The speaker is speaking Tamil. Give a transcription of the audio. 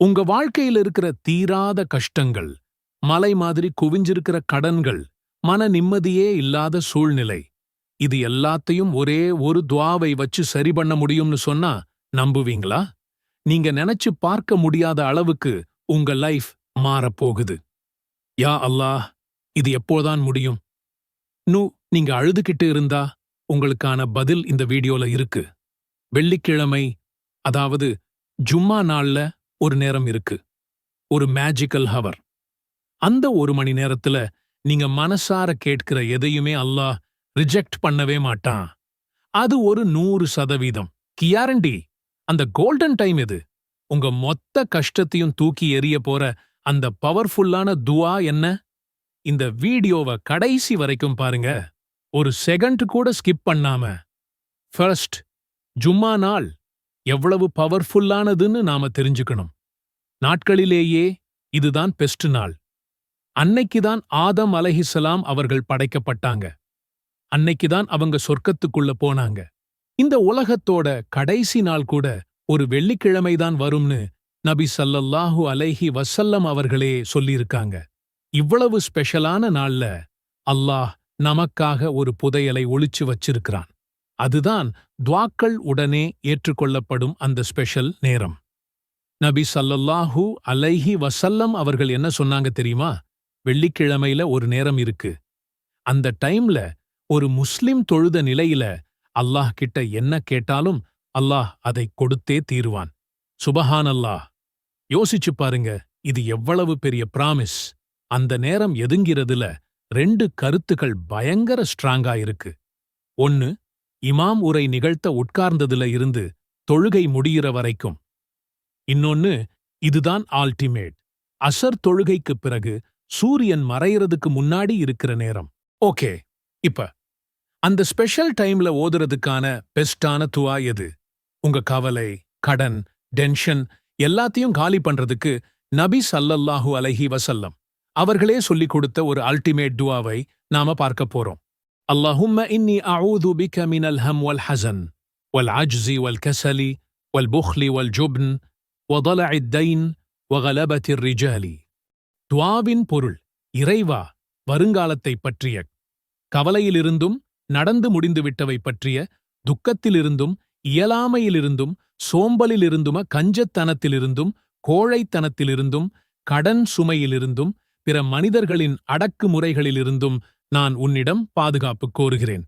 உங்க வாழ்க்கையில இருக்கிற தீராத கஷ்டங்கள் மலை மாதிரி குவிஞ்சிருக்கிற கடன்கள் மன நிம்மதியே இல்லாத சூழ்நிலை இது எல்லாத்தையும் ஒரே ஒரு துவாவை வச்சு சரி பண்ண முடியும்னு சொன்னா நம்புவீங்களா? நீங்க நினைச்சு பார்க்க முடியாத அளவுக்கு உங்க லைஃப் மாறப்போகுது. யா அல்லாஹ் இது எப்போதான் முடியும்? நூ நீங்க அழுதுகிட்டு இருந்தா உங்களுக்கான பதில் இந்த வீடியோல இருக்கு. வெள்ளிக்கிழமை அதாவது ஜும்மா நாள்ல ஒரு நேரம் இருக்கு. ஒரு மேஜிக்கல் ஹவர் அந்த ஒரு மணி நேரத்துல நீங்க மனசார கேட்கிற எதையுமே அல்லாஹ் ரிஜெக்ட் பண்ணவே மாட்டான். அது ஒரு நூறு சதவீதம். கியாரண்டி அந்த கோல்டன் டைம் இது உங்க மொத்த கஷ்டத்தையும் தூக்கி எறிய போற அந்த பவர்ஃபுல்லான துவா என்ன? இந்த வீடியோவை கடைசி வரைக்கும் பாருங்க. ஒரு செகண்ட் கூட ஸ்கிப் பண்ணாம. ஃபர்ஸ்ட் ஜும்மா நாள். எவ்வளவு பவர்ஃபுல்லானதுன்னு நாம தெரிஞ்சுக்கணும். நாட்களிலேயே இதுதான் பெஸ்ட் நாள். அன்னைக்குதான் ஆதம் அலஹிசலாம் அவர்கள் படைக்கப்பட்டாங்க. அன்னைக்குதான் அவங்க சொர்க்கத்துக்குள்ள போனாங்க. இந்த உலகத்தோட கடைசி நாள் கூட ஒரு வெள்ளிக்கிழமைதான் வரும்னு நபி சல்லல்லாஹு அலைஹி வசல்லம் அவர்களே சொல்லியிருக்காங்க. இவ்வளவு ஸ்பெஷலான நாள்ல அல்லாஹ் நமக்காக ஒரு புதையலை ஒளிச்சு வச்சிருக்கிறான். அதுதான் துவாக்கள் உடனே ஏற்றுக்கொள்ளப்படும் அந்த ஸ்பெஷல் நேரம். நபி சல்லல்லாஹூ அலைஹி வசல்லம் அவர்கள் என்ன சொன்னாங்க தெரியுமா? வெள்ளிக்கிழமையில ஒரு நேரம் இருக்கு. அந்த டைம்ல ஒரு முஸ்லிம் தொழுத நிலையில அல்லாஹ் கிட்ட என்ன கேட்டாலும் அல்லாஹ் அதை கொடுத்தே தீருவான். சுபஹான் அல்லாஹ் யோசிச்சு பாருங்க இது எவ்வளவு பெரிய பிராமிஸ் அந்த நேரம் எதுங்கிறதுல ரெண்டு கருத்துக்கள் பயங்கர ஸ்ட்ராங்கா இருக்கு. ஒன்னு இமாம் உரை நிகழ்த்த உட்கார்ந்ததுல இருந்து தொழுகை முடியிற வரைக்கும். இன்னொன்னு இதுதான் ஆல்டிமேட் அசர் தொழுகைக்குப் பிறகு சூரியன் மறையறதுக்கு முன்னாடி இருக்கிற நேரம். ஓகே இப்ப அந்த ஸ்பெஷல் டைம்ல ஓதுறதுக்கான பெஸ்டான துவா எது? உங்க கவலை கடன் டென்ஷன் எல்லாத்தையும் காலி பண்றதுக்கு நபி சல்லல்லாஹு அலஹி வசல்லம் அவர்களே சொல்லிக் கொடுத்த ஒரு அல்டிமேட் துவாவை நாம பார்க்க போறோம். அல்லாஹும்ம இன்னி அஊது பிக மினல் ஹம் வல் ஹசன் வல் அஜ்ஸி வல் கசலி வல் புஹ்லி வல் ஜுப்ன் وضلع الدين وغلبة الرجال துவாவின் பொருள் இறைவா வருங்காலத்தைப் பற்றிய கவலையிலிருந்தும் நடந்து முடிந்துவிட்டவை பற்றிய துக்கத்திலிருந்தும் இயலாமையிலிருந்தும் சோம்பலிலிருந்தும கஞ்சத்தனத்திலிருந்தும் கோழைத்தனத்திலிருந்தும் கடன் சுமையிலிருந்தும் பிற மனிதர்களின் அடக்குமுறைகளிலிருந்தும் நான் உன்னிடம் பாதுகாப்பு கோருகிறேன்.